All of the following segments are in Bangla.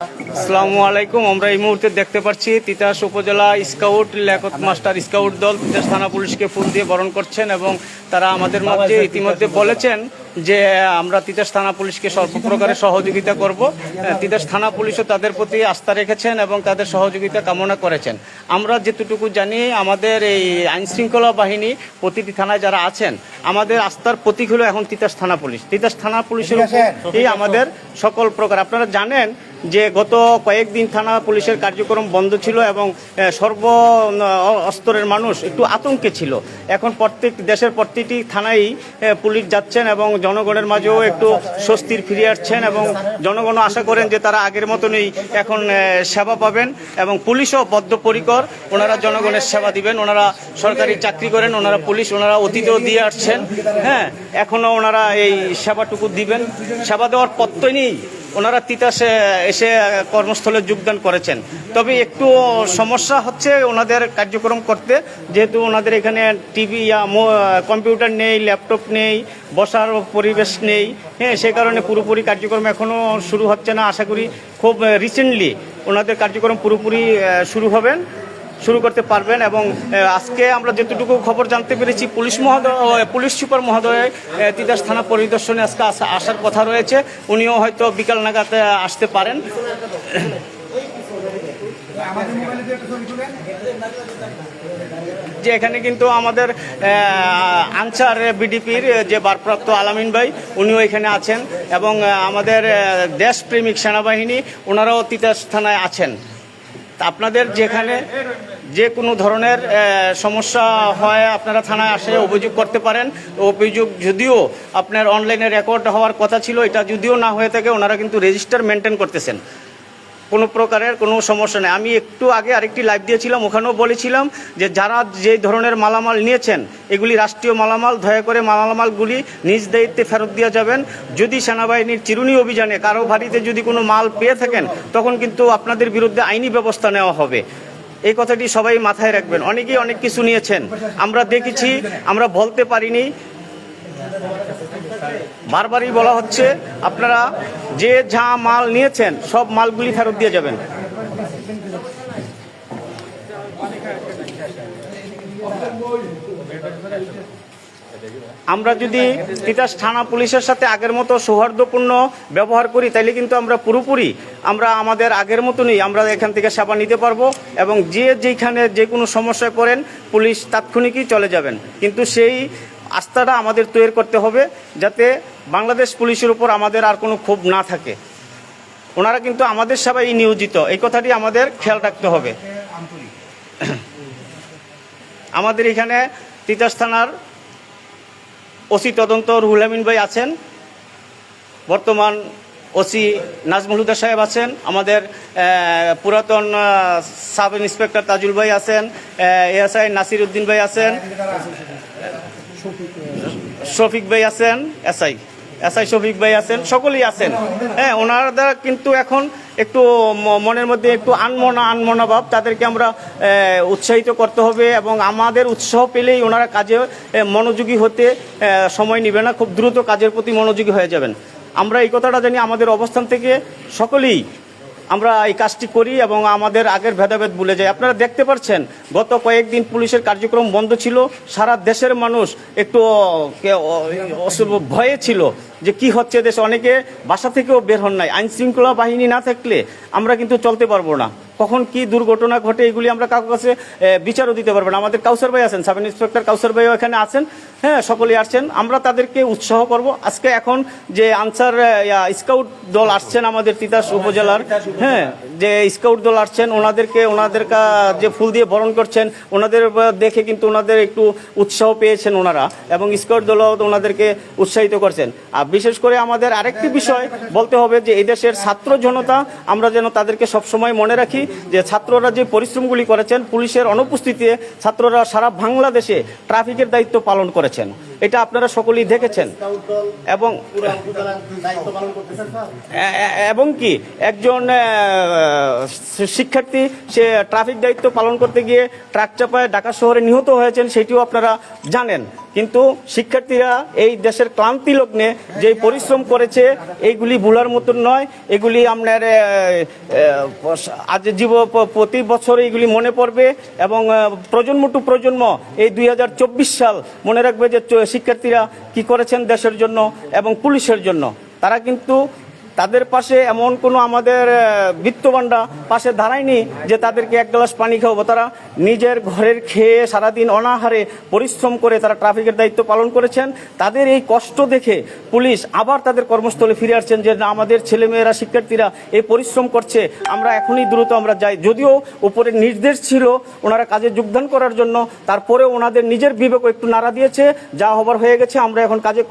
আসসালামু আলাইকুম আমরা এই মুহূর্তে দেখতে পাচ্ছি তিতাস উপজেলা স্কাউট লেখত মাস্টার স্কাউট দল তিতাস থানা পুলিশকে ফুল দিয়ে বরণ করছেন এবং তারা আমাদের মধ্যে ইতিমধ্যে বলেছেন যে আমরা তিতাস থানা পুলিশকে সর্বপ্রকারে সহযোগিতা করব। তিতাস থানা পুলিশও তাদের প্রতি আস্থা রেখেছেন এবং তাদের সহযোগিতা কামনা করেছেন। আমরা যেতটুকু জানি আমাদের এই আইনশৃঙ্খলা বাহিনী প্রতিটি থানায় যারা আছেন আমাদের আস্থার প্রতীক হলো এখন তিতাস থানা পুলিশ। তিতাস থানা পুলিশের উপরই আমাদের সকল প্রকার। আপনারা জানেন যে গত কয়েকদিন থানা পুলিশের কার্যক্রম বন্ধ ছিল এবং সর্ব আহ, স্তরের মানুষ একটু আতঙ্কে ছিল। এখন প্রত্যেক দেশের প্রতিটি থানায় পুলিশ যাচ্ছেন এবং জনগণের মাঝেও একটু স্বস্তির ফিরে আসছেন এবং জনগণ আশা করেন যে তারা আগের মতনই এখন সেবা পাবেন এবং পুলিশও বদ্ধপরিকর। ওনারা জনগণের সেবা দিবেন ওনারা সরকারি চাকরি করেন ওনারা পুলিশ ওনারা অতীতেও দিয়ে আসছেন। হ্যাঁ এখনও ওনারা এই সেবাটুকু দিবেন। সেবা দেওয়ার পত্তই নেই। ওনারা তিতাসে এসে কর্মস্থলে যোগদান করেছেন। তবে একটু সমস্যা হচ্ছে ওনাদের কার্যক্রম করতে। যেহেতু ওনাদের এখানে টিভি কম্পিউটার নেই, ল্যাপটপ নেই, বসার পরিবেশ নেই। হ্যাঁ সে কারণে পুরোপুরি কার্যক্রম এখনও শুরু হচ্ছে না। আশা করি খুব রিসেন্টলি ওনাদের কার্যক্রম পুরোপুরি শুরু হবেন। শুরু করতে পারবেন এবং আজকে আমরা যেতটুকু খবর জানতে পেরেছি, পুলিশ মহোদয় পুলিশ সুপার মহোদয় তিতাস থানা পরিদর্শনে আজকে আসা- আসার কথা রয়েছে। উনিও হয়তো বিকাল নাগাদ আসতে পারেন। যে এখানে কিন্তু আমাদের আনসার বিডিপির যে ভারপ্রাপ্ত আলামিন ভাই, উনিও এখানে আছেন এবং আমাদের দেশপ্রেমিক সেনাবাহিনী, ওনারাও তিতাস থানায় আছেন। আপনাদের যেখানে যে কোনো ধরনের সমস্যা হয়, আপনারা থানায় আসে অভিযোগ করতে পারেন। অভিযোগ যদিও আপনার অনলাইনে রেকর্ড হওয়ার কথা ছিল, এটা যদিও না হয়ে থাকে, ওনারা কিন্তু রেজিস্টার মেনটেন করতেছেন। কোনো প্রকারের কোনো সমস্যা নেই। আমি একটু আগে আরেকটি লাইভ দিয়েছিলাম, ওখানেও বলেছিলাম যে যারা যে ধরনের মালামাল নিয়েছেন, এগুলি রাষ্ট্রীয় মালামাল, দয়া করে মালামালগুলি নিজ দায়িত্বে ফেরত দিয়ে যাবেন। যদি সেনাবাহিনীর চিরুনি অভিযানে কারও বাড়িতে যদি কোনো মাল পেয়ে থাকেন, তখন কিন্তু আপনাদের বিরুদ্ধে আইনি ব্যবস্থা নেওয়া হবে। এই কথাটি সবাই মাথায় রাখবেন। অনেকেই অনেক কিছু নিয়েছেন। আমরা দেখেছি, আমরা বলতে পারিনি। বারবারই বলা হচ্ছে, আপনারা যে যা মাল নিয়েছেন, সব মালগুলি ফেরত দিয়ে যাবেন। আমরা যদি তিতাস থানা পুলিশের সাথে আগের মতো সৌহার্দ্যপূর্ণ ব্যবহার করি, তাইলে কিন্তু আমরা পুরোপুরি আমরা আমাদের আগের মতনই আমরা এখান থেকে সেবা নিতে পারব এবং যে যেখানে যে কোনো সমস্যায় পড়েন, পুলিশ তাৎক্ষণিকই চলে যাবেন। কিন্তু সেই আস্থাটা আমাদের তৈরি করতে হবে যাতে বাংলাদেশ পুলিশের উপর আমাদের আর কোনো ক্ষোভ না থাকে। ওনারা কিন্তু আমাদের সেবাই নিয়োজিত। এই কথাটি আমাদের খেয়াল রাখতে হবে। আমাদের এখানে তিতাস থানার ওসি তদন্ত রুহুল আমিন ভাই আছেন। বর্তমান ওসি নাজমুল হুদা সাহেব আছেন। আমাদের পুরাতন সাব ইন্সপেক্টর তাজুল ভাই আছেন। এএসআই নাসির উদ্দিন ভাই আছেন। শফিক ভাই আছেন, এসআই। এসআই শফিক ভাই আছেন, সকলেই আছেন। হ্যাঁ ওনারা কিন্তু এখন একটু মনের মধ্যে একটু আনমনা আনমনা ভাব। তাদেরকে আমরা উৎসাহিত করতে হবে এবং আমাদের উৎসাহ পেলেই ওনারা কাজে মনোযোগী হতে সময় নেবে না। খুব দ্রুত কাজের প্রতি মনোযোগী হয়ে যাবেন। আমরা এই কথাটা জানি, আমাদের অবস্থান থেকে সকলেই আমরা এই কাজটি করি এবং আমাদের আগের ভেদাভেদ ভুলে যাই আপনারা দেখতে পাচ্ছেন গত কয়েকদিন পুলিশের কার্যক্রম বন্ধ ছিল, সারা দেশের মানুষ একটু ভয়ে ছিল যে কি হচ্ছে দেশে। অনেকে বাসা থেকেও বের হন নাই। আইন শৃঙ্খলা বাহিনী না থাকলে আমরা কিন্তু চলতে পারব না। কখন কি দুর্ঘটনা ঘটে এগুলি আমরা কারোর কাছে বিচারও দিতে পারব না। আমাদের কাউসার ভাই আছেন, সাব ইন্সপেক্টর কাউসার ভাইও এখানে আছেন। হ্যাঁ সকলেই আসছেন। আমরা তাদেরকে উৎসাহ করব। আজকে এখন যে আনসার স্কাউট দল আসছেন আমাদের তিতাস উপজেলার হ্যাঁ যে স্কাউট দল আসছেন, ওনাদেরকে, ওনাদের যে ফুল দিয়ে বরণ করছেন, ওনাদের দেখে কিন্তু ওনাদের একটু উৎসাহ পেয়েছেন ওনারা এবং স্কাউট দলও ওনাদেরকে উৎসাহিত করছেন। আর বিশেষ করে আমাদের আরেকটি বিষয় বলতে হবে যে, এদেশের ছাত্র জনতা, আমরা যেন তাদেরকে সবসময় মনে রাখি যে ছাত্ররা যে পরিশ্রমগুলি করেছেন, পুলিশের অনুপস্থিতিতে ছাত্ররা সারা বাংলাদেশে ট্রাফিকের দায়িত্ব পালন করেছেন। এটা আপনারা সকলেই দেখেছেন। এবং এবং কি, একজন শিক্ষার্থী, সে ট্রাফিক দায়িত্ব পালন করতে গিয়ে ট্রাক চাপায় ঢাকা শহরে নিহত হয়েছেন, সেটিও আপনারা জানেন। কিন্তু শিক্ষার্থীরা এই দেশের ক্লান্তি লগ্নে যে পরিশ্রম করেছে, এইগুলি ভুলার মতন নয়। এগুলি আপনার আজ জীব প্রতি বছর এইগুলি মনে পড়বে এবং প্রজন্ম টু প্রজন্ম এই দুই হাজার চব্বিশ সাল মনে রাখবে যে শিক্ষার্থীরা কি করেছেন দেশের জন্য এবং পুলিশের জন্য। তারা কিন্তু তাদের পাশে এমন কোনো আমাদের আহ, বিত্তবানরা পাশে দাঁড়ায়নি যে তাদেরকে এক গ্লাস পানি খাওয়াবো। তারা নিজের ঘরের খেয়ে সারাদিন অনাহারে পরিশ্রম করে তারা ট্রাফিকের দায়িত্ব পালন করেছেন। তাদের এই কষ্ট দেখে পুলিশ আবার তাদের কর্মস্থলে ফিরে আসছেন যে না, আমাদের ছেলেমেয়েরা শিক্ষার্থীরা এই পরিশ্রম করছে আমরা এখনই দ্রুত আমরা যাই। যদিও উপরে নির্দেশ ছিল ওনারা কাজে যোগদান করার জন্য তারপরে ওনাদের নিজের বিবেক একটু নাড়া দিয়েছে। যা হবার হয়ে গেছে আমরা এখন কাজে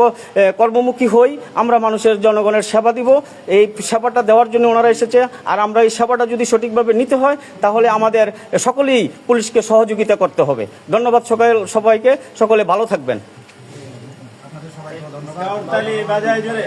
কর্মমুখী হই আমরা মানুষের জনগণের সেবা দিব। এই সেবাটা দেওয়ার জন্য ওনারা এসেছে। আর আমরা এই সেবাটা যদি সঠিকভাবে নিতে হয়, তাহলে আমাদের সকলেই পুলিশকে সহযোগিতা করতে হবে। ধন্যবাদ সকাল, সবাইকে। সকলে ভালো থাকবেন। জোরে।